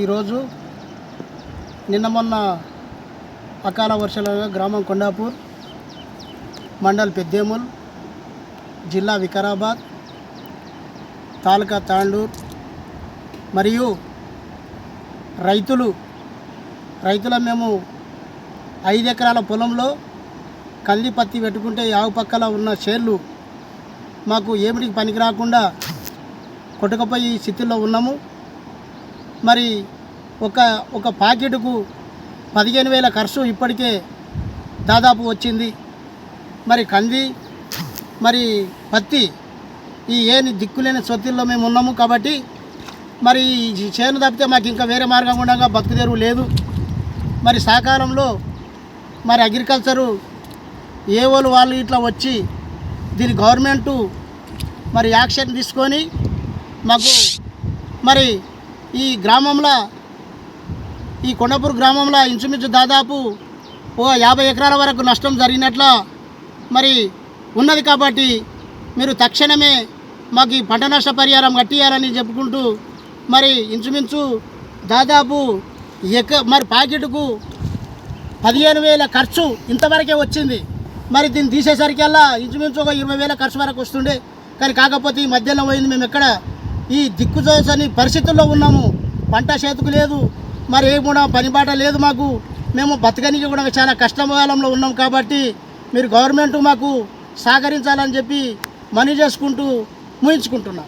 ఈరోజు నిన్న మొన్న అకాల వర్షాలుగా గ్రామం కొండాపూర్ మండల్ పెద్దేముల్ జిల్లా వికారాబాద్ తాలూకా తాండూర్ మరియు రైతులు రైతుల మేము ఐదు ఎకరాల పొలంలో కంది పత్తి పెట్టుకుంటే యావు పక్కల ఉన్న షేర్లు మాకు ఏమిటికి పనికి రాకుండా కొట్టుకపోయి స్థితిలో ఉన్నాము. మరి ఒక ఒక ప్యాకెట్కు పదిహేను వేల ఖర్చు ఇప్పటికే దాదాపు వచ్చింది. మరి కంది మరి పత్తి ఈ ఏని దిక్కులేని సొత్తుల్లో మేము ఉన్నాము కాబట్టి మరి ఈ చేను తప్పితే మాకు ఇంకా వేరే మార్గం ఉండగా బతుకుదేరు లేదు. మరి సహకారంలో మరి అగ్రికల్చరు ఏ వాళ్ళు వాళ్ళు ఇట్లా వచ్చి దీని గవర్నమెంటు మరి యాక్షన్ తీసుకొని మాకు మరి ఈ గ్రామంలో ఈ కొండపూర్ గ్రామంలో ఇంచుమించు దాదాపు ఓ యాభై ఎకరాల వరకు నష్టం జరిగినట్ల మరి ఉన్నది కాబట్టి మీరు తక్షణమే మాకు ఈ పంట నష్ట పరిహారం కట్టియాలని చెప్పుకుంటూ మరి ఇంచుమించు దాదాపు ఎక మరి ప్యాకెట్కు పదిహేను వేల ఖర్చు ఇంతవరకే వచ్చింది. మరి దీన్ని తీసేసరికల్లా ఇంచుమించు ఒక ఇరవై వేల ఖర్చు వరకు వస్తుండే. కానీ కాకపోతే ఈ మధ్యలో పోయింది మేము ఎక్కడ ఈ దిక్కుజోసని పరిస్థితుల్లో ఉన్నాము. పంట చేతుకు లేదు. మరి ఏ కూడా పని బాట లేదు మాకు. మేము బతకనికి కూడా చాలా కష్టకాలంలో ఉన్నాం కాబట్టి మీరు గవర్నమెంట్ మాకు సహకరించాలని చెప్పి మనీ చేసుకుంటూ ముయించుకుంటున్నాం